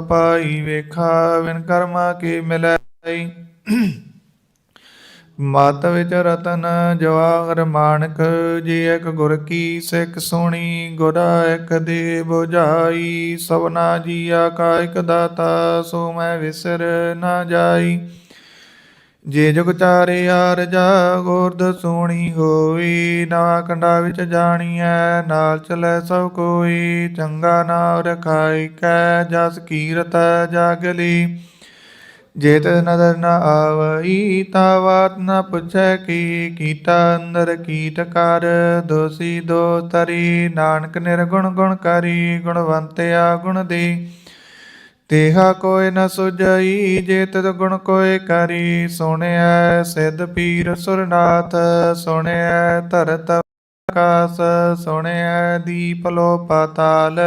ਪਾਈ ਵੇਖਾ win ਕਰਮਾ ਕੀ ਮਿਲੈ। ਮਤ ਵਿੱਚ ਰਤਨ ਜਵਾਹਰ ਮਾਨਕ, ਜੀ ਇੱਕ ਗੁਰ ਕੀ ਸਿੱਖ ਸੁਣੀ, ਗੁਰਾ ਇੱਕ ਦੇ ਬੁਝਾਈ ਸਭਨਾ ਜੀਆ ਕਾ ਇਕ ਦਾਤਾ, ਸੋ ਮੈਂ ਵਿਸਰ ਨਾ ਜਾਈ। ਜੇ ਜੁਗ ਚਾਰੇ ਯਾਰ ਜਾ ਗੋਰਦ ਸੋਣੀ ਹੋਈ, ਨਾ ਕੰਡਾ ਵਿੱਚ ਜਾਣੀਐ, ਨਾਲ ਚਲੈ ਸਭ ਕੋਈ। ਚੰਗਾ ਨਾਮ ਰਖਾਈ ਕੈ ਜਸ ਕੀਰਤ ਜਾਗਲੀ ਜੇ ਤੇ ਨਦਰ ਨ ਆਵਈ, ਤਾ ਬਾਤ ਨ ਪੁੱਛੈ ਕੀ। ਕੀਤਾ ਅੰਦਰ ਕੀਟ ਕਰ, ਦੋਸੀ ਦੋ ਤਰੀ ਨਾਨਕ ਨਿਰਗੁਣ ਗੁਣ ਕਰੀ, ਗੁਣਵੰਤਿਆ ਗੁਣ ਦੇ। ਤੇਹਾ ਕੋਇ ਨ ਸੁਝਈ, ਜੇ ਤਦ ਗੁਣ ਕੋਇ ਕਰੀ। ਸੁਣਿਐ ਸਿਧ ਪੀਰ ਸੁਰਨਾਥ, ਸੁਣਿਐ ਧਰਤ ਆਕਾਸ, ਸੁਣਿਐ ਦੀਪ ਲੋ ਪਾਤਾਲ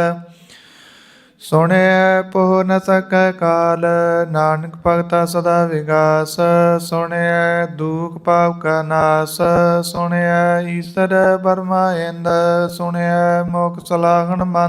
ਸੁਣਿਐ ਪੋ ਨ ਸਕੈ ਕਾਲ, ਨਾਨਕ ਭਗਤਾ ਸਦਾ ਵਿਗਾਸ। ਸੁਣਿਐ ਦੂਖ ਪਾਪ ਕਾ ਨਾਸ, ਸੁਣਿਐ ਈਸਰ ਬਰਮਾ ਇੰਦ। ਸੁਣਿਐ ਮੋਖ ਸਲਾਹਣ ਮਨ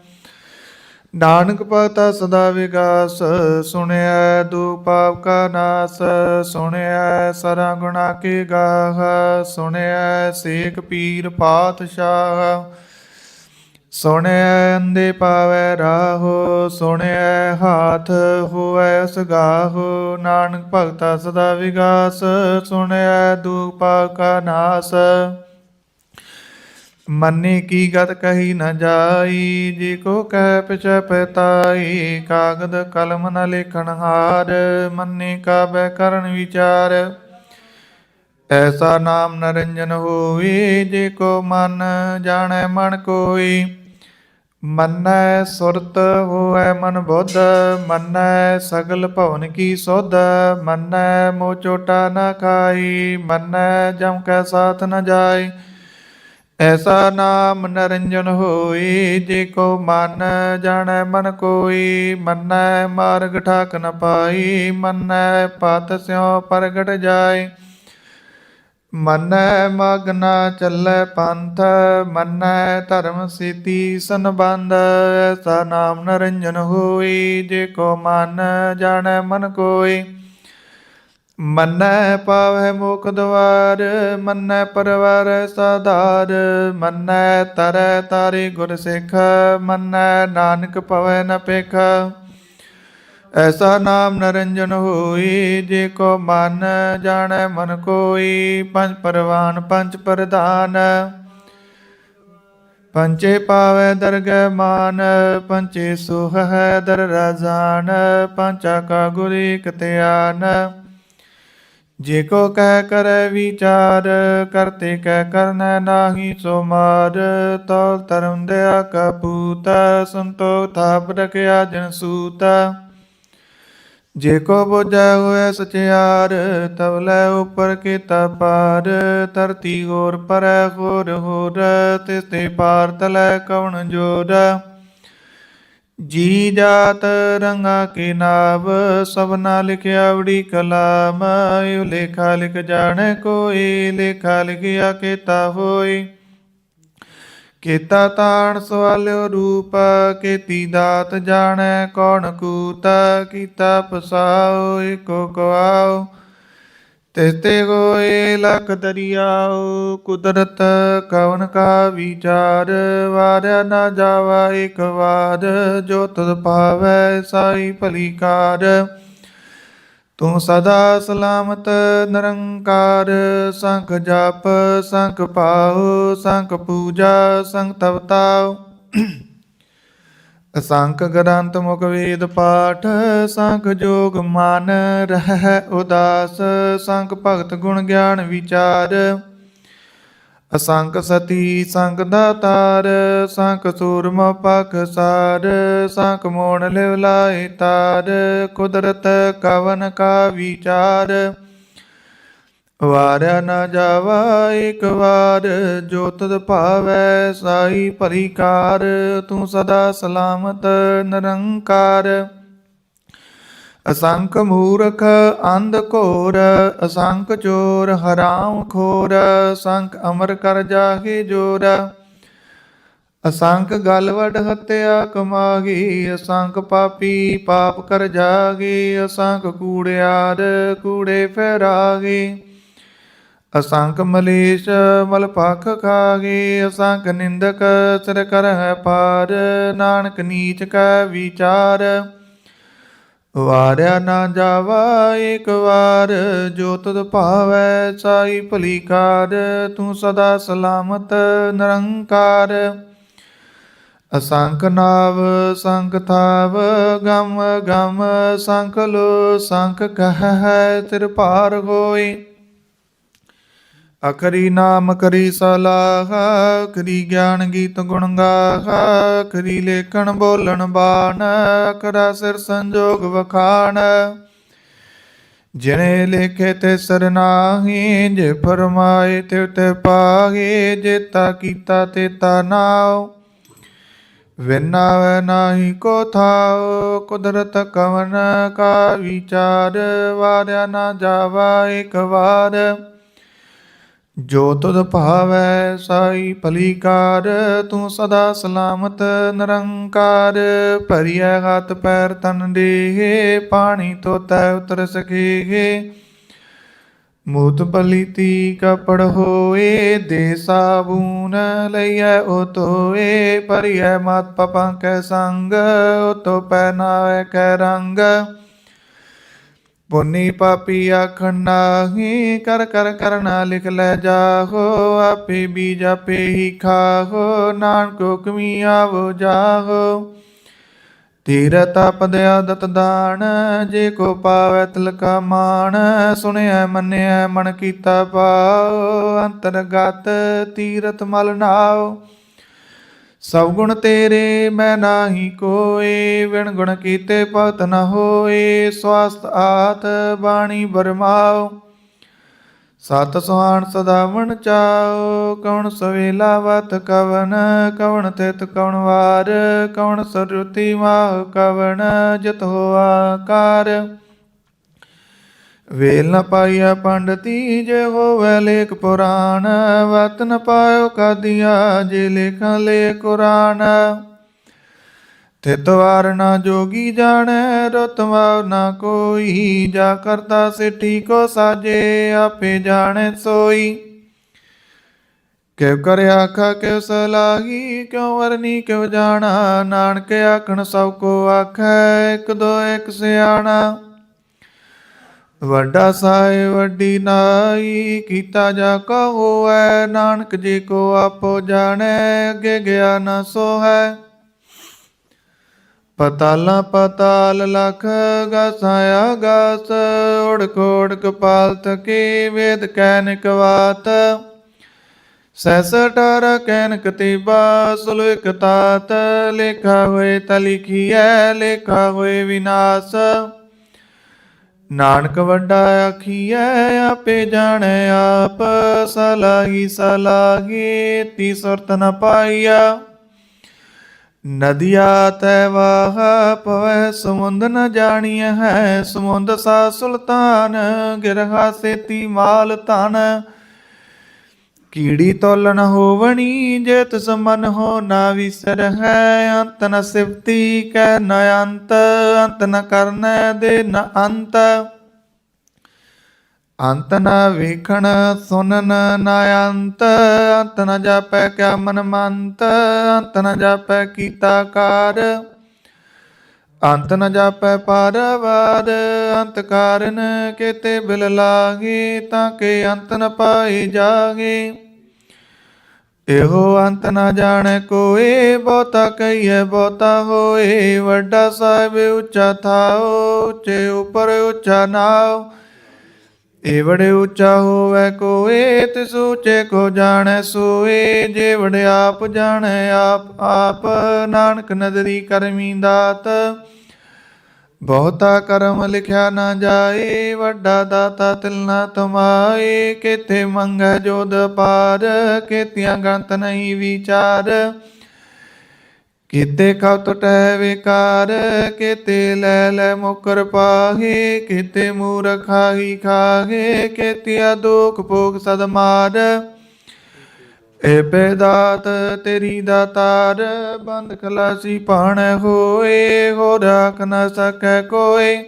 ਨਾਨਕ ਭਗਤਾ ਸਦਾ ਵਿਗਾਸ, ਸੁਣਿਐ ਦੂ ਪਾਪ ਕਾ ਨਾਸ, ਸੁਣਿਐ ਸਰਾ ਗੁਣਾ ਕੀ ਗਾਹ, ਸੁਣਿਐ ਸੇਖ ਪੀਰ ਪਾਤਸ਼ਾਹ, ਸੁਣਿਐ ਅੰਦੇ ਪਾਵੈ ਰਾਹੋ, ਸੁਣਿਐ ਹਾਥ ਹੋਵੈ ਸਗਾਹੋ ਨਾਨਕ ਭਗਤਾ ਸਦਾ ਵਿਗਾਸ, ਸੁਣਿਐ ਦੂ ਪਾਪ ਕਾ ਨਾਸ। ਮੰਨੇ ਕੀ ਗਤ ਕਹੀ ਨ ਜਾਈ, ਜੇ ਕੋ ਕਹਿ ਪਿਛੈ ਪਤਾਈ, ਕਾਗਦ ਕਲਮ ਨ ਲੇਖਣ ਹਾਰ, ਮੰਨੇ ਕਾ ਬੈ ਕਰਨ ਵਿਚਾਰ। ਐਸਾ ਨਾਮ ਨਰੰਜਨ ਹੋਈ, ਜੇ ਕੋ ਮਨ ਜਾਣੈ ਮਨ ਕੋਈ। ਮੰਨੈ ਸੁਰਤ ਹੋਵੈ ਮਨ ਬੁੱਧ, ਮੰਨੈ ਸਗਲ ਭਵਨ ਕੀ ਸੋਧ, ਮੰਨੈ ਮੋ ਚੋਟਾ ਨ ਖਾਈ, ਮੰਨੈ ਜਮ ਕੈ ਸਾਥ ਨ ਜਾਏ ਐਸਾ ਨਾਮ ਨਰੰਜਨ ਹੋਈ, ਜੇ ਕੋ ਮਨ ਜਾਣੈ ਮਨ ਕੋਈ, ਮੰਨੈ ਮਾਰਗ ਠਾਕ ਨ ਪਾਈ, ਮੰਨੈ ਪਤ ਸਿਉ ਪ੍ਰਗਟ ਜਾਏ। ਮਨੈ ਮਗਨਾ ਚੱਲੈ ਪੰਥ, ਮੰਨੈ ਧਰਮ ਸੀਤੀ ਸੰਬੰਧ, ਐਸਾ ਨਾਮ ਨਰੰਜਨ ਹੋਈ, ਜੇ ਕੋ ਮਨ ਜਾਣੈ ਮਨ ਕੋਈ। ਮੰਨੈ ਪਾਵੈ ਮੁਖ ਦਵਾਰ, ਮੰਨੈ ਪਰਵਾਰ ਸਾਧਾਰ, ਮੰਨੈ ਤਰੈ ਤਾਰੀ ਗੁਰ ਸਿੱਖ, ਮੰਨੈ ਨਾਨਕ ਪਵੈ ਨ ਪੇਖ ਐਸਾ ਨਾਮ ਨਰੰਜਨ ਹੋਈ, ਜੇ ਕੋ ਮਨ ਜਾਣੈ ਮਨ ਕੋਈ, ਪੰਜ ਪਰਵਾਨ ਪੰਜ ਪ੍ਰਧਾਨ। ਪੰਚੇ ਪਾਵੈ ਦਰਗ ਮਾਨ, ਪੰਚੇ ਸੁਖ ਹੈ ਦਰ ਰਾਜਾਨ, ਪੰਚਾ ਕਾ ਗੁਰੀ ਕਤਿਆਨ ਜੇ ਕੋ ਕਹਿ ਕਰੈ ਵਿਚਾਰ ਕਰਤੇ ਕਹਿ ਕਰਨੈ ਨਾਹੀ ਸੋ ਮਾਰ। ਤੋ ਧਰਮ ਦਿਆ ਕਪੂਤ ਸੰਤੋਖ ਥਾਪ ਰਖਿਆ ਜਨ ਸੂਤ। ਜੇ ਕੋ ਬੁਝੈ ਹੋਇ ਸਚਿਆਰ, ਤਵ ਲੈ ਉਪਰ ਕੀਤਾ ਪਾਰ ਧਰਤੀ ਹੋਰ ਪਰੈ ਹੋਰ ਹੋਰ, ਤਿਸ ਤੇ ਪਾਰ ਤਲੈ ਕਵਣ ਜੋਰ? ਜੀ ਜਾਤ ਰੰਗਾ ਕੇ ਨਾਮ ਸਭਨਾ ਲਿਖਿਆ ਵੜੀ ਕਲਾਮ ਯੋ ਲੇਖਾ ਲਿਖ ਜਾਣੈ ਕੋਈ, ਲੇਖਾ ਲਿਖਿਆ ਕੀਤਾ ਹੋਈ। ਕੀਤਾ ਤਾਣ ਸਵਾਲਿਓ ਰੂਪ, ਕੀਤੀ ਦਾਤ ਜਾਣੈ ਕੌਣ ਕੂਤ, ਕੀਤਾ ਪਸਾਉ, ਏਕੋ ਗਵਾਉ ਤਿਸਤੇ ਹੋਏ ਲਖ ਦਰਿਆਉ, ਕੁਦਰਤ ਕਵਨ ਕਾ ਵਿਚਾਰ, ਵਾਰਿਆ ਨਾ ਜਾਵਾ ਇਕ ਵਾਰ, ਜੋ ਤੁਧ ਪਾਵੈ ਸਾਈ ਭਲੀ ਕਾਰ ਤੂੰ ਸਦਾ ਸਲਾਮਤ ਨਿਰੰਕਾਰ, ਸੰਖ ਜਪ, ਸੰਖ ਪਾਉ ਸੰਖ ਪੂਜਾ, ਸੰਖ ਤਵਤਾਉ। ਅਸੰਖ ਗ੍ਰੰਥ ਮੁਖ ਵੇਦ ਪਾਠ, ਸੰਖ ਜੋਗ ਮਨ ਰਹਿ ਉਦਾਸ, ਸੰਖ ਭਗਤ ਗੁਣ ਗਿਆਨ ਵਿਚਾਰ। ਅਸੰਖ ਸਤੀ ਸੰਗ ਦਾਤਾਰ ਸੰਖ ਸੂਰਮ ਪਖ ਸਾਰ, ਸੰਖ ਮੋਣ ਲਿਵ ਲਾਏ ਤਾਰ, ਕੁਦਰਤ ਕਵਨ ਕਾ ਵਿਚਾਰ। ਵਾਰਿਆ ਨਾ ਜਾਵਾ, ਇੱਕ ਵਾਰ ਜੋ ਤਦ ਭਾਵੈ ਸਾਈ ਭਲੀ ਤੂੰ ਸਦਾ ਸਲਾਮਤ ਨਿਰੰਕਾਰ। ਅਸੰਖ ਮੂਰਖ ਅੰਧ ਘੋਰ, ਅਸੰਖ ਚੋਰ ਹਰਾਮ ਖੋਰ, ਅਸੰਖ ਅਮਰ ਕਰ ਜਾਹੇ ਜੋਰ। ਅਸੰਖ ਗਲਵੜ ਵਡ ਹਤਿਆ ਕਮਾਗੀ ਅਸੰਖ ਪਾਪੀ ਪਾਪ ਕਰ ਜਾਗੇ ਅਸੰਖ ਕੂੜਿਆਰ ਕੂੜੇ ਫੈਰਾਗੇ ਅਸੰਖ ਮਲੇਸ਼ ਮਲ ਪਖ ਖਾਗੇ, ਅਸੰਖ ਨਿੰਦਕ ਸਿਰ ਕਰ ਪਾਰ, ਨਾਨਕ ਨੀਚ ਕੈ ਵਿਚਾਰ। ਵਾਰਿਆ ਨਾ ਜਾਵਾ ਇੱਕ ਵਾਰ, ਜੋ ਤਦ ਭਾਵੈ ਸਾਈ ਭਲੀ ਕਾਰ ਤੂੰ ਸਦਾ ਸਲਾਮਤ ਨਿਰੰਕਾਰ। ਅਸੰਖ ਨਾਵ, ਸੰਖ ਥਾਵ, ਗਮ ਗਮ, ਸੰਖ ਲੋ, ਸੰਖ ਕਹ ਹੈ ਤਿਰ ਪਾਰ ਹੋਏ। ਅਖਰੀ ਨਾਮ ਕਰੀ ਸਲਾਹ ਅਖਰੀ ਗਿਆਨ ਗੀਤ ਗੁਣ ਗਾਹ ਅਖਰੀ ਲੇਖਣ ਬੋਲਣ ਬਾਣ ਅਖਰਾ ਸਿਰ ਸੰਜੋਗ ਵਖਾਣ। ਜਿਨੇ ਲੇਖੇ ਤੇ ਸਰਨਾਹੀ ਜੇ ਫਰਮਾਏ ਤੇ ਤੇ ਪਾਗੇ ਜੇਤਾ ਕੀਤਾ ਤੇ ਤਾ ਨਾਉ। ਵਿਨਾ ਵੈ ਨਾਹੀ ਕੋ ਥਾਉ, ਕੁਦਰਤ ਕਵਨ ਕਾ ਵਿਚਾਰ, ਵਾਰਿਆ ਨਾ ਜਾਵਾ ਇੱਕ ਵਾਰ। ਜੋ ਤੁਧ ਭਾਵੈ ਸਾਈ ਭਲੀ ਕਾਰ ਤੂੰ ਸਦਾ ਸਲਾਮਤ ਨਿਰੰਕਾਰ। ਭਰੀਐ ਹੱਥ ਪੈਰ ਤਨ ਦੇਹ ਪਾਣੀ ਤੋਤੈ ਉਤਰ ਸਕੇਗੇ ਮੂਤ ਪਲੀਤੀ ਕਪੜ ਹੋਏ, ਦੇ ਸਾਬੂਨ ਲਈਐ ਉਹ ਤੋਏ ਭਰੀਐ ਮਤ ਪਪਾਂ ਕੈ ਸੰਗ ਓ ਤੋ ਪਹਿਨਾਵੇ ਕੈ ਰੰਗ। ਪੁੰਨੀ ਪਾਪੀ ਆਖਣ ਨਾਹੀ, ਕਰ ਕਰ ਕਰਨਾ ਲਿਖ ਲੈ ਜਾਹੋ, ਆਪੇ ਬੀਜ ਆਪੇ ਹੀ ਖਾਹੋ, ਨਾਨਕ ਹੁਕਮੀ ਆਵੋ ਜਾਹੋ। ਤੀਰ ਤਪਦ ਆਦਤ ਦਾਨ, ਜੇ ਕੋ ਪਾਵੈ ਤਿਲਕਾ ਮਾਣ ਸੁਣਿਆ ਮੰਨਿਆ ਮਨ ਕੀਤਾ ਪਾਉ ਅੰਤਰਗਤ ਤੀਰਤ ਮਲ ਨਾਉ। ਸਭ ਗੁਣ ਤੇਰੇ ਮੈਂ ਨਾਹੀ ਕੋਏ ਵਿਣ ਗੁਣ ਕੀਤੇ ਭਗਤ ਨ ਹੋਏ। ਸਵਾਸਤ ਆਤ ਬਾਣੀ ਬਰਮਾਓ, ਸਤ ਸੁਹਾਣ ਸਦਾ ਵਣ ਚਾਓ। ਕਉਣ ਸਵੇਲਾ ਵਤ ਕਵਨ, ਕਵਣ ਤਿਤ ਕਵਣ ਵਾਰ। ਕਵਣ ਸਰੁਤੀ ਮਾਹ ਕਵਣ ਜਤ ਹੋਆ ਕਾਰ। ਵੇਲ ਨ ਪਾਈਆ ਪੰਡਤੀ ਜੇ ਹੋਵੇ ਲੇਖ ਪੁਰਾਣ ਵਤ ਨ ਪਾਇਓ ਕਾਦੀਆ ਜੇ ਲੇਖਾਂ ਲੇ ਕੁਰਾਨ। ਤਿਤ ਵਾਰ ਨਾ ਜੋਗੀ ਜਾਣੈ ਰਤਵਾ ਨਾ ਕੋਈ, ਜਾ ਕਰਤਾ ਸਿੱਠੀ ਕੋ ਸਾਜੇ, ਆਪੇ ਜਾਣੈ ਸੋਈ। ਕਿਉ ਕਰ ਆਖਾ, ਕਿਉ ਸਲਾਹੀ, ਕਿਉ ਵਰਨੀ, ਕਿਉ ਜਾਣਾ, ਨਾਨਕ ਆਖਣ ਸਭ ਕੋ ਆਖੈ, ਇਕ ਦੋ ਇੱਕ ਸਿਆਣਾ। ਵੱਡਾ ਸਾਏ ਵੱਡੀ ਨਾਈ, ਕੀਤਾ ਜਾ ਕਹੋਐ ਨਾਨਕ ਜੀ ਕੋ ਆਪੋ ਜਾਣੈ, ਅੱਗੇ ਗਿਆ ਨਾ ਸੋ ਹੈ ਪਤਾਲਾ ਪਤਾਲ ਲਖ ਗਸਾਇਆ ਗਸ ਉੜ ਕੋੜ ਕਪਾਲ ਤਕੇ ਵੇਦ ਕੈਨਿਕ ਵਾਤ ਸੈਸ ਟਰ ਕੈਨਕ ਤੀਬਾ ਸੁਲਿਕ ਤਾਤ, ਲੇਖਾ ਹੋਏ ਤਲਿਖੀਐ ਲੇਖਾ ਹੋਏ ਵਿਨਾਸ਼। ਨਾਨਕ ਵੱਡਾ ਆਖੀਐ, ਆਪੇ ਜਾਣੈ ਆਪ, ਸਲਾਹੀ ਸਲਾਹੀ, ਤੀ ਸੁਰਤ ਨ ਪਾਈਆ। ਨਦੀਆ ਤੈ ਵਾਹ, ਪਵੈ ਸਮੁੰਦ ਨ ਜਾਣੀਐ ਹੈ, ਸਮੁੰਦ ਸਾ ਸੁਲਤਾਨ, ਗਿਰਹਾ ਸੇਤੀ ਮਾਲ ਧਨ। ਕੀੜੀ ਤੋਲਣ ਹੋਵਣੀ ਜੇ ਤਿਸ ਮਨ ਹੋ ਨਾ ਵਿਸਰ ਹੈ ਅੰਤ ਨ ਸਿਫਤੀ ਕੈ ਨ ਅੰਤ ਅੰਤ ਨ ਕਰਨੈ ਦੇ ਨ ਅੰਤ। ਅੰਤ ਨ ਵੇਖਣ ਸੁਨਨ ਨ ਅੰਤ ਅੰਤ ਨ ਜਾਪੈ ਕਿਆ ਮਨ ਮੰਤ ਅੰਤ ਨ ਜਾਪੈ ਕੀਤਾ ਕਾਰ। ਅੰਤ ਨ ਜਾਪੈ ਪਾਰਵਾਰ ਅੰਤ ਕਾਰਨ ਕੇਤੇ ਬਿਲ ਲਾਗੇ, ਤਾਂ ਕੇ ਅੰਤ ਨ ਪਾਈ ਜਾਗੇ। ਇਹੋ ਅੰਤ ਨ ਜਾਣੈ ਕੋਏ ਬਹੁਤਾ ਕਹੀਏ ਬਹੁਤਾ ਹੋਏ। ਵੱਡਾ ਸਾਹਿਬ ਉੱਚਾ ਥਾਓ, ਉੱਚੇ ਉਪਰ ਉੱਚਾ ਨਾਉ ਏਵੜੇ ਉੱਚਾ ਹੋਵੇ ਕੋਏ, ਤਿਸ ਉੱਚੇ ਕੋ ਜਾਣੈ ਸੋਏ। ਜੇਵੜ ਆਪ ਜਾਣੈ, ਆਪ ਆਪ ਨਾਨਕ ਨਦਰੀ ਕਰਮੀ ਦਾਤ। ਬਹੁਤਾ ਕਰਮ ਲਿਖਿਆ ਨਾ ਜਾਏ, ਵੱਡਾ ਦਾਤਾ ਤਿਲ ਨਾ ਤਮਾਏ। ਕਿਤੇ ਮੰਗੈ ਜੋਦ ਪਾਰ, ਕਿਤਿਆਂ ਗੰਤ ਨਹੀਂ ਵਿਚਾਰ। ਕਿਤੇ ਕਉ ਟਟੈ ਵਿਕਾਰ ਕਿਤੇ ਲੈ ਲੈ ਮੁਕਰ ਪਾਹੇ, ਕਿਤੇ ਮੂਰਖਾਹੀ ਖਾਹੇ ਕਿਤਿਆ ਦੁਖ ਭੋਗ ਸਦ ਮਾਰ। ਏ ਬੇਦਾਤ ਤੇਰੀ ਦਾਤਾਰ ਬੰਦ ਖਲਾਸੀ ਪਾਣ ਹੋਏ ਹੋ ਰਾਖ ਨ ਸਕੈ ਕੋਏ।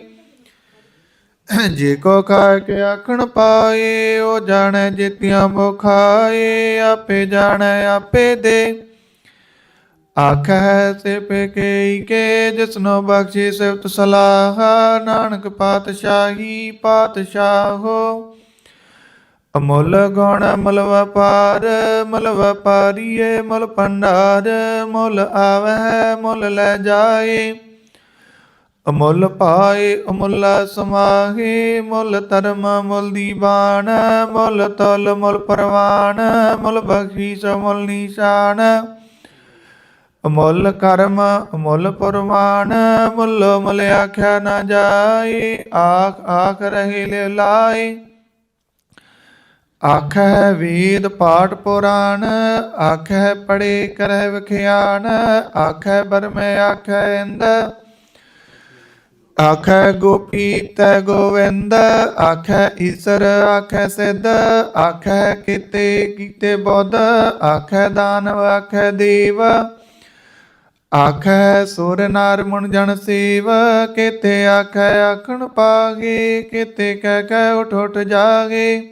ਜੇ ਕੋ ਖਾਇ ਕੇ ਆਖਣ ਪਾਏ, ਉਹ ਜਾਣੈ ਜਿਤਿਆਂ ਮੁਖਾਏ, ਆਪੇ ਜਾਣੈ ਆਪੇ ਦੇ। ਆਖੈ ਸੇ ਪੇਕੇ ਕੇ ਜਿਸਨੋ ਬਖਸ਼ੀ ਸਿਫਤ ਸਲਾਹ, ਨਾਨਕ ਪਾਤਸ਼ਾਹੀ ਪਾਤਸ਼ਾਹੋ। ਅਮੁੱਲ ਗੁਣ ਮਲ ਵਪਾਰ, ਮੁੱਲ ਵਪਾਰੀਏ ਮੁੱਲ ਭੰਡਾਰ, ਮੁੱਲ ਆਵੈ ਮੁੱਲ ਲੈ ਜਾਏ। ਅਮੁੱਲ ਪਾਏ, ਅਮੁੱਲ ਸਮਾਹੇ, ਮੁੱਲ ਧਰਮ ਮੁੱਲ ਦੀਵਾਨ ਮੁੱਲ ਤਲ ਮੁੱਲ ਪਰਵਾਨ, ਮੁੱਲ ਬਖਸ਼ੀਸ਼ ਮੁੱਲ ਨਿਸ਼ਾਨ। ਅਮੁੱਲ ਕਰਮ, ਅਮੁੱਲ ਪਰਮਾਨ, ਮੁੱਲ ਮੁੱਲ ਆਖਿਆ ਨਾ ਜਾਏ, ਆਖ ਆਖ ਰਹੀ ਲੈ ਲਾਏ। ਆਖੈ ਵੇਦ ਪਾਠ ਪੁਰਾਣ, ਆਖੈ ਪੜੇ ਕਰੈ ਵਿਖਿਆਨ, ਆਖੈ ਬਰਮੈ ਆਖੈ ਇੰਦ। ਆਖੈ ਗੋਪੀ ਤੈ ਗੋਵਿੰਦ, ਆਖੈ ਈਸਰ ਆਖੈ ਸਿੱਧ, ਆਖੈ ਕੀਤੇ ਕੀਤੇ ਬੁੱਧ, ਆਖੈ ਦਾਨਵ ਆਖੈ ਦੇਵ। ਆਖੈ ਸੁਰ ਨਰ ਮਨ ਜਨ ਸੇਵ, ਕਿਤੇ ਆਖੈ ਆਖਣ ਪਾਗੇ, ਕਿਤੇ ਕਹਿ ਕਹਿ ਉਠ ਉਠ ਜਾਗੇ।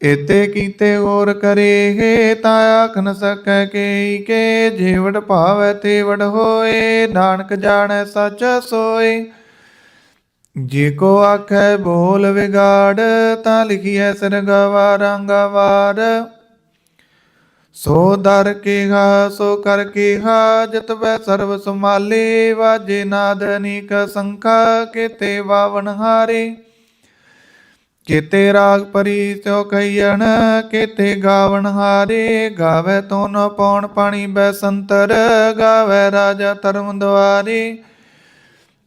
ਇਤੇ ਕੀਤੇ ਹੋਰ ਕਰੇਗੇ ਤਾ ਆਖ ਨ ਸਕੈ ਕੇ ਕੇ ਜੀਵੜ ਭਾਵੈ ਤੇ ਹੋਏ, ਨਾਨਕ ਜਾਣੈ ਸਚ ਸੋਏ। ਜੇ ਕੋ ਆਖੈ ਬੋਲ ਵਿਗਾੜ, ਤਾਂ ਲਿਖੀਐ ਸਰਗਵਾ ਰੰਗਵਾਰ ਸੋ ਦਰ ਕੇਹਾ ਸੋ ਕਰ ਕੇਹਾ ਜਤਵੈ ਸਰਬ ਸਮਾਲੇ ਵਾਜੇ ਨਾਦ ਅਨੇਕ ਸੰਖਾ, ਕਿਤੇ ਵਾਵਨ ਹਾਰੇ। ਕਿਤੇ ਰਾਗ ਪਰੀ ਤਿਉ ਕਈਣ ਕਿਤੇ ਗਾਵਣ ਹਾਰੇ। ਗਾਵੇ ਤੋ ਨ ਪਉਣ ਪਾਣੀ ਬੈਸੰਤਰ ਗਾਵੇ ਰਾਜਾ ਧਰਮ ਦੁਆਰੇ।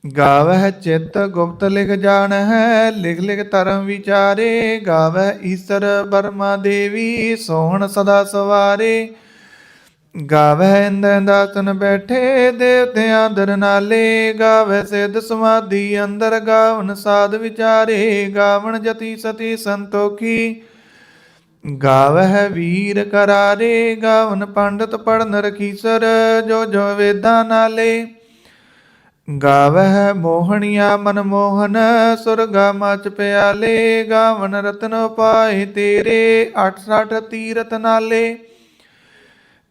ਗਾਵੇ ਚਿਤ ਗੁਪਤ ਲਿਖ ਜਾਣ ਹੈ ਲਿਖ ਲਿਖ ਧਰਮ ਵਿਚਾਰੇ ਗਾਵੇ ਈਸ਼ਰ ਬਰਮਾ ਦੇਵੀ, ਸੋਹਣ ਸਦਾ ਸਵਾਰੇ। ਗਾਵੇ ਇੰਦੈ ਦਾਸਨ ਬੈਠੇ, ਦੇਵਤਿਆਂ ਦਰ ਨਾਲੇ। ਗਾਵੇ ਸਿਧ ਸਮਾਧੀ ਅੰਦਰ ਗਾਵਨ ਸਾਧ ਵਿਚਾਰੇ, ਗਾਵਨ ਜਤੀ ਸਤੀ ਸੰਤੋਖੀ। ਗਾਵਹਿ ਵੀਰ ਕਰਾਰੇ, ਗਾਵਨ ਪੰਡਤ ਪੜਨ ਰਖੀਸਰ, ਜੋ ਜੋ ਵੇਦਾਂ ਨਾਲੇ। ਗਾਵਹਿ ਮੋਹਣੀਆ ਮਨ ਮੋਹਨ, ਸੁਰਗਾ ਮਚ ਪਿਆਲੇ, ਗਾਵਨ ਰਤਨ ਪਾਏ ਤੇਰੇ 68 ਤੀਰਤ ਨਾਲੇ।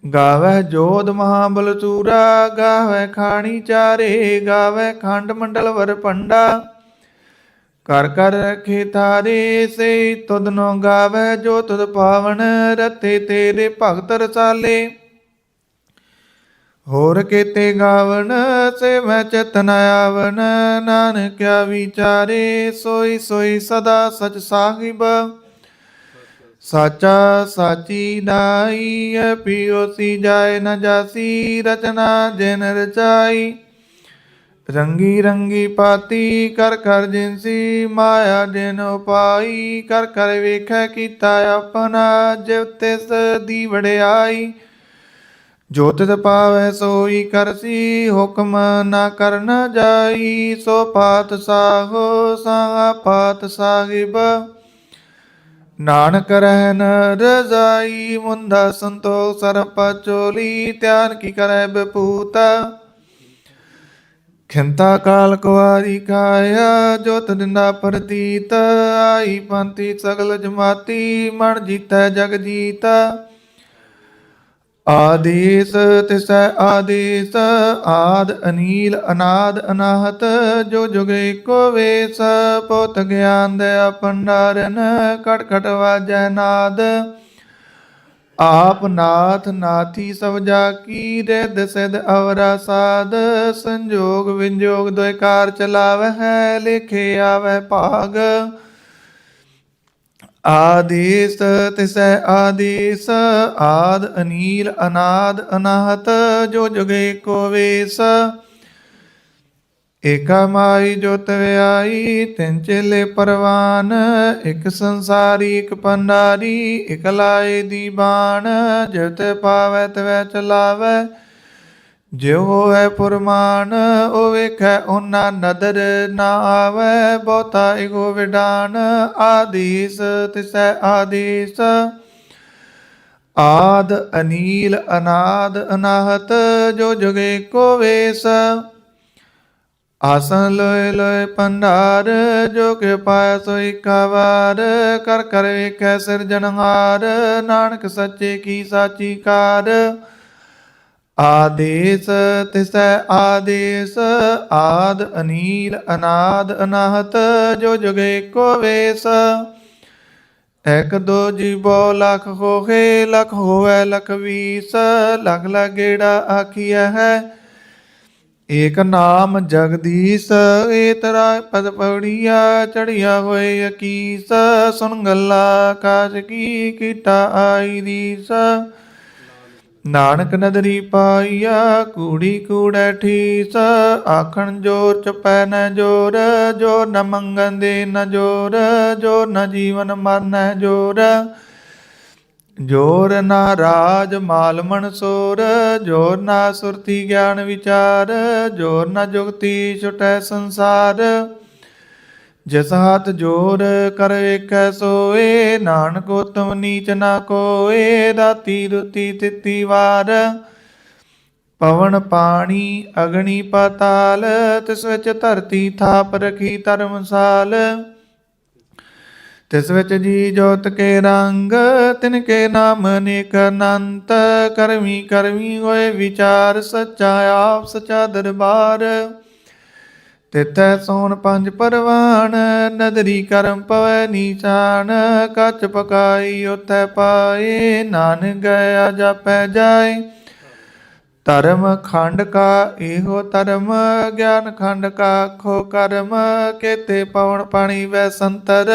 ਗਾਵੈ ਜੋਧ ਮਹਾਬਲ ਚੂਰਾ ਗਾਵੈ ਖਾਣੀ ਚਾਰੇ ਗਾਵੈ ਖੰਡ ਮੰਡਲ ਵਰ ਪੰਡਾ ਕਰ ਕਰ ਰਖੇ ਤਾਰੇ ਸੇ ਤੁਧ ਨੋ ਗਾਵੈ ਜੋ ਤੁਧ ਪਾਵਨ ਰਤੇ ਤੇਰੇ ਭਗਤ ਰਸਾਲੇ। ਹੋਰ ਕੀਤੇ ਗਾਵਨ ਸੇ ਮੈਂ ਚਤਨ ਆਵਨ ਨਾਨਕਿਆ ਵਿਚਾਰੇ, ਸੋਈ ਸੋਈ ਸਦਾ ਸਚ ਸਾਹਿਬ। ਸਾਚਾ ਸਾਚੀ ਨਾਈ ਪਿਓਸੀ ਜਾਏ ਨ ਜਾਸੀ, ਰਚਨਾ ਜਿਨ ਰਚਾਈ। ਰੰਗੀ ਰੰਗੀ ਪਾਤੀ, ਕਰ ਕਰ ਜਿਨਸੀ, ਮਾਇਆ ਜਿਨ ਉਪਾਈ, ਕਰ ਕਰ ਵੇਖੈ ਕੀਤਾ ਆਪਣਾ ਜਿਵ ਤਿਸ ਦੀ ਵੜਿਆਈ ਜੋ ਤਿਤ ਪਾਵੈ ਸੋਈ ਕਰਸੀ ਹੁਕਮ ਨਾ ਕਰਨ ਜਾਈ। ਸੋ ਪਾਤ ਸਾਹੋ ਸਾ ਪਾਤ ਸਾਹਿਬ। ਨਾਨਕ ਰਹਿਨ ਰਜ਼ਾਈ ਮੁੰਦਾ ਸੰਤੋਖ ਸਰਪ ਚੋਲੀ, ਧਿਆਨ ਕੀ ਕਰੈ ਬਪੂਤ। ਖਿੰਤਾ ਕਾਲ ਕੁਆਰੀ ਕਾਇਆ ਜੋਤ ਦਿੰਦਾ ਪ੍ਰਤੀਤ। ਆਈ ਪੰਤੀ ਸਗਲ ਜਮਾਤੀ, ਮਨ ਜੀਤੈ ਜਗ ਜੀਤਾ ਆਦੇਸ ਤਿਸੈ ਆਦੇਸ, ਆਦ ਅਨੀਲ, ਅਨਾਦ ਅਨਾਹਤ, ਜੋ ਜੁਗੇ ਕੋ ਵੇਸ, ਪੋਤ ਗਿਆਨ ਦੇ ਭੰਡਾਰਨ ਕਟ ਕਟ ਵਾਜੈ ਨਾਦ। ਆਪ ਨਾਥ ਨਾਥੀ ਸਭ ਜਾ ਕੀ ਰਿਦ ਸਿਧ ਅਵਰਾ ਸਾਧ ਸੰਜੋਗ ਵਿੰਜੋਗ ਦੋਇ ਕਾਰ ਚਲਾਵੈ ਹੈ, ਲਿਖੇ ਆਵੈ ਭਾਗ। ਆਦੇਸ ਤਿਸੈ ਆਦੇਸ, ਆਦ ਅਨੀਲ, ਅਨਾਦ, ਅਨਾਹਤ, ਜੋ ਜੁਗੇ ਕੋ ਵੇਸ। ਏਕਾ ਮਾਈ ਜੋਤ ਵਿਆਈ, ਤਿੰਨ ਚੇਲੇ ਪਰਵਾਨ, ਇੱਕ ਸੰਸਾਰੀ, ਇੱਕ ਪੰਡਾਰੀ ਇਕ ਲਾਏ ਦੀ ਬਾਣ ਜਿਵ ਤੇ ਪਾਵੈ, ਤਵੈ ਚਲਾਵੈ। ਜਿਉ ਹੋਇ ਪੁਰਮਾਨ, ਉਹ ਵੇਖੈ ਉਹਨਾਂ ਨਦਰ ਨਾ ਆਵੈ, ਬਹੁਤਾ ਇਗੋ ਵਿਡਾਨ, ਆਦੀਸ ਤਿਸੈ ਆਦੀਸ। ਆਦ ਅਨੀਲ ਅਨਾਦ ਅਨਾਹਤ, ਜੋ ਜੁਗੇ ਕੋ ਵੇਸ। ਆਸਨ ਲੋਏ ਲੋਏ ਪੰਡਾਰ ਜੋ ਕਿ ਸੋਈ ਕਵਾਰ ਕਰ ਕਰ ਵੇਖੈ ਸਿਰਜਣਹਾਰ ਨਾਨਕ ਸੱਚੇ ਕੀ ਸਾਚੀ ਕਾਰ। ਆਦੇਸ ਤਿਸੈ ਆਦੇਸ, ਆਦ ਅਨੀਲ ਅਨਾਦ ਅਨਾਹਤ, ਜੋ ਜੁਗੇ ਕੋ ਵੇਸ। ਇਕ ਦੋ ਜੀਵੋ ਲਖ ਹੋਏ ਲਖ ਹੋਵੇ ਲਖ ਵੀਸ, ਲਖ ਲਗੇੜਾ ਆਖੀਐ ਹੈ। ਏਕ ਨਾਮ ਜਗਦੀਸ਼, ਏ ਤਰਾ ਪਦ ਪੜੀਆ ਚੜਿਆ ਹੋਏ ਅਕੀਸ, ਸੁਣ ਗੱਲਾ ਕਾਜ ਕੀ, ਕੀਟਾ ਆਈ ਦੀਸ। ਨਾਨਕ ਨਦਰੀ ਪਾਈਆ, ਕੂੜੀ ਕੂੜੈ ਠੀਸ ਆਖਣ ਜੋਰ ਚਪੈ ਨ ਜੋਰ ਜੋਰ ਨ ਮੰਗਨ ਦੇ ਨ ਜੋਰ ਜੋਰ ਨ ਜੀਵਨ ਮਰਨੈ ਜੋਰ। ਜੋਰ ਨਾ ਰਾਜ ਮਾਲ ਮਨਸੋਰ ਜੋਰ ਨਾ ਸੁਰਤੀ ਗਿਆਨ ਵਿਚਾਰ, ਜੋਰ ਨਾ ਜੁਗਤੀ ਛੁਟੈ ਸੰਸਾਰ। ਜਿਸ ਹੱਥ ਜੋਰ ਕਰ ਵੇਖੈ ਸੋਏ, ਨਾਨਕ ਉਤਮ ਨੀਚ ਨਾ ਕੋਏ, ਦਾਤੀ ਦੁਤੀ ਤਿੱਤੀ ਵਾਰ। ਪਵਨ ਪਾਣੀ ਅਗਨੀ ਪਤਾਲ, ਤਿਸ ਵਿੱਚ ਧਰਤੀ ਥਾਪ ਰਖੀ ਧਰਮਸਾਲ। ਤਿਸ ਵਿੱਚ ਜੀ ਜੋਤ ਕੇ ਰੰਗ, ਤਿਨ ਕੇ ਨਾਮ ਅਨੇਕ ਅਨੰਤ। ਕਰਮੀ ਕਰਮੀ ਹੋਏ ਵਿਚਾਰ, ਸੱਚਾ ਆਪ, ਸੱਚਾ ਦਰਬਾਰ। ਤਿਥੈ ਸੋਨ ਪੰਜ ਪਰਵਾਨ, ਨਦਰੀ ਕਰਮ ਪਵੈ ਨੀਚਾਨ ਕੱਚ ਪਕਾਈ ਉਥੈ ਪਾਏ ਨਾਨ ਗਿਆ ਜਾਪੈ ਜਾਏ। ਧਰਮ ਖੰਡ ਕਾ ਇਹੋ ਧਰਮ, ਗਿਆਨ ਖੰਡ ਕਾ ਖੋ ਕਰਮ, ਕੇਤੇ ਪਵਨ ਪਾਣੀ ਵੈ ਸੰਤਰ।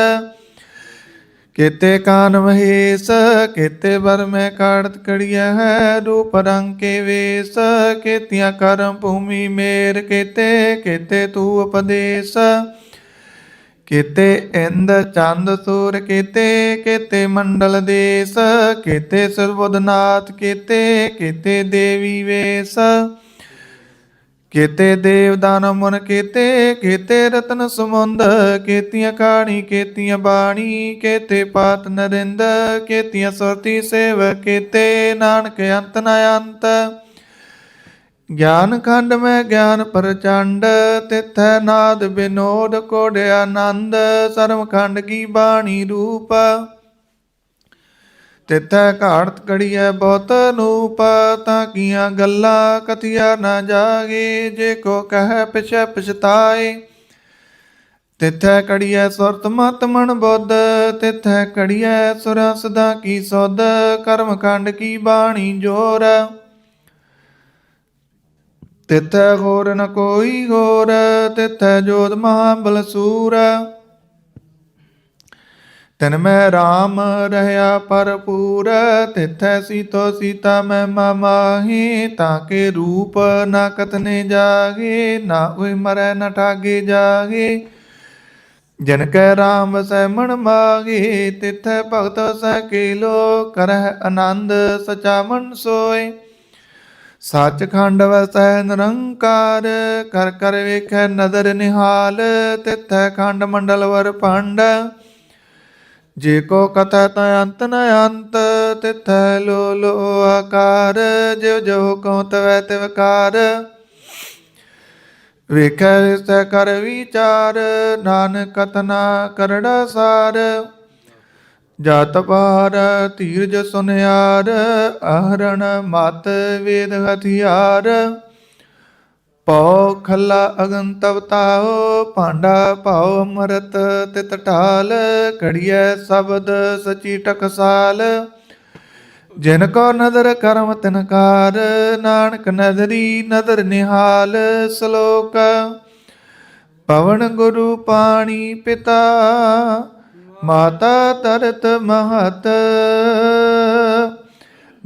ਕਿਤੇ ਕਾਨ ਮਹੇਸ, ਕਿਤੇ ਬਰ ਮੈਂ ਕਾੜਤ ਕੜੀਆ ਹੈ, ਰੂਪ ਰੰਗ ਕੇ ਵੇਸ, ਕੇਤੀਆਂ ਕਰਮ ਭੂਮੀ ਮੇਰ, ਕਿਤੇ ਕਿਤੇ ਤੂ ਉਪਦੇਸ। ਕਿਤੇ ਇੰਦ, ਚੰਦ, ਸੂਰ, ਕਿਤੇ ਕਿਤੇ ਮੰਡਲ ਦੇਸ, ਕਿਤੇ ਸਰਬੁਦਨਾਥ ਕਿਤੇ ਕਿਤੇ ਦੇਵੀ ਵੇਸ। ਕੇਤੇ ਦੇਵਦਾਨ ਮਨ ਕੇਤੇ ਕੇਤੇ ਰਤਨ ਸਮੁੰਦ, ਕੇਤੀਆਂ ਕਾਣੀ, ਕੇਤੀਆਂ ਬਾਣੀ, ਕੇਤੇ ਪਾਤ ਨਰਿੰਦ, ਕੇਤੀਆਂ ਸੁਰਤੀ ਸੇਵ ਕੇਤੇ ਨਾਨਕ ਅੰਤ ਨ ਅੰਤ। ਗਿਆਨ ਖੰਡ ਮੈਂ ਗਿਆਨ ਪ੍ਰਚੰਡ, ਤਿਥੈ ਨਾਦ ਬਿਨੋਦ ਕੋੜ ਆਨੰਦ ਸਰਮ ਖੰਡ ਕੀ ਬਾਣੀ ਰੂਪ। ਤਿਥੈ ਘਾੜਤ ਕੜੀਐ ਬਹੁਤ ਨੂਪ ਤਾਂ ਕੀਆਂ ਗੱਲਾਂ ਕਥਿਆ ਨਾ ਜਾਗੇ, ਜੇ ਕੋ ਕਹਿ ਪਿਛੈ ਪਛਤਾਏ। ਤਿਥੈ ਕੜੀਐ ਸੁਰਤ ਮਤ ਮਨ ਬੁੱਧ, ਤਿਥੈ ਕੜੀਐ ਸੁਰ ਸਦਾ ਕੀ ਸੋਧ, ਕਰਮ ਖੰਡ ਕੀ ਬਾਣੀ ਜੋਰ। ਤਿਥੈ ਹੋਰ ਨ ਕੋਈ ਹੋਰ, ਤਿਥੈ ਜੋਤ ਮਹਾਬਲ ਬਲਸੂਰ। ਤਨ ਮੈਂ RAM ਰਹਾ ਪਰਪੂਰ ਤਿਥੈ ਸੀਤੋ ਸੀਤਾ ਮੈਂ ਮਮਾਹੀ ਤਾਂ ਕੇ ਰੂਪ ਨਾ ਕਤਨੇ ਜਾਗੇ ਨਾ ਕੋਈ ਮਰੈ ਨ ਠਾਗੇ ਜਾਗੇ ਜਨ ਕੈ RAM ਵਸੈ ਮਨ ਮਾਗੇ ਤਿਥੈ ਭਗਤ ਸਹਿ ਕੀਲੋ, ਕਰਹਿ ਆਨੰਦ ਸਚਾ ਮਨ ਸੋਏ ਸੱਚਖੰਡ ਵਸੈ ਨਿਰੰਕਾਰ, ਕਰ ਕਰ ਵੇਖੈ ਨਦਰ ਨਿਹਾਲ, ਤਿਥੈ ਖੰਡ ਮੰਡਲ ਵਰ ਪੰਡ ਜੇ ਕੋ ਕਥੈ ਤ ਅੰਤ ਨ ਅੰਤ, ਤਿਥੈ ਲੋ ਲੋ ਆਕਾਰ ਜਿਵ ਜੋ ਕਉ ਤਵੈ ਤਿਵਕਾਰ ਵੇਖੈ ਵਿਸੈ ਕਰ ਵਿਚਾਰ, ਨਾਨਕ ਕਤਨਾ ਕਰੜਾ ਸਾਰ। ਜਤ ਪਾਰ ਧੀਰਜ ਸੁਨਿਆਰ, ਅਹਰਣ ਮਤ ਵੇਦ ਹਥਿਆਰ। ਪਉ ਖੱਲਾ ਅਗਨ ਤਵਤਾਓ ਭਾਂਡਾ ਭਾਉ ਅਮਰਤ ਤਿਤ ਢਾਲ ਕੜੀਐ ਸ਼ਬਦ ਸਚੀ ਟਕਸਾਲ। ਜਿਨ ਕੋ ਨਦਰ ਕਰਮ ਤਿਨਕਾਰ ਨਾਨਕ ਨਦਰੀ ਨਦਰ ਨਿਹਾਲ, ਸ਼ਲੋਕ। ਪਵਨ ਗੁਰੂ ਪਾਣੀ ਪਿਤਾ, ਮਾਤਾ ਤਰਤ ਮਹਤ।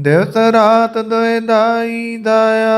ਦਿਵਸ ਰਾਤ ਦੋਇ ਦਾਈ ਦਾਇਆ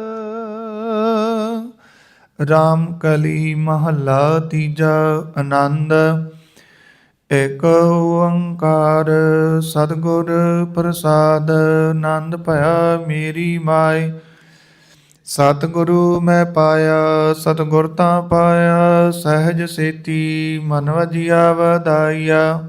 ਰਾਮ ਕਲੀ ਮਹੱਲਾ ਤੀਜਾ ਆਨੰਦ। ਇਕ ਓੰਕਾਰ ਸਤਿਗੁਰ ਪ੍ਰਸਾਦ, ਆਨੰਦ ਭਇਆ ਮੇਰੀ ਮਾਈ ਸਤਿਗੁਰੂ ਮੈਂ ਪਾਇਆ, ਸਤਿਗੁਰ ਤਾਂ ਪਾਇਆ, ਸਹਿਜ ਸੇਤੀ ਮਨ ਵਜਿਆ ਵਧਾਈਆ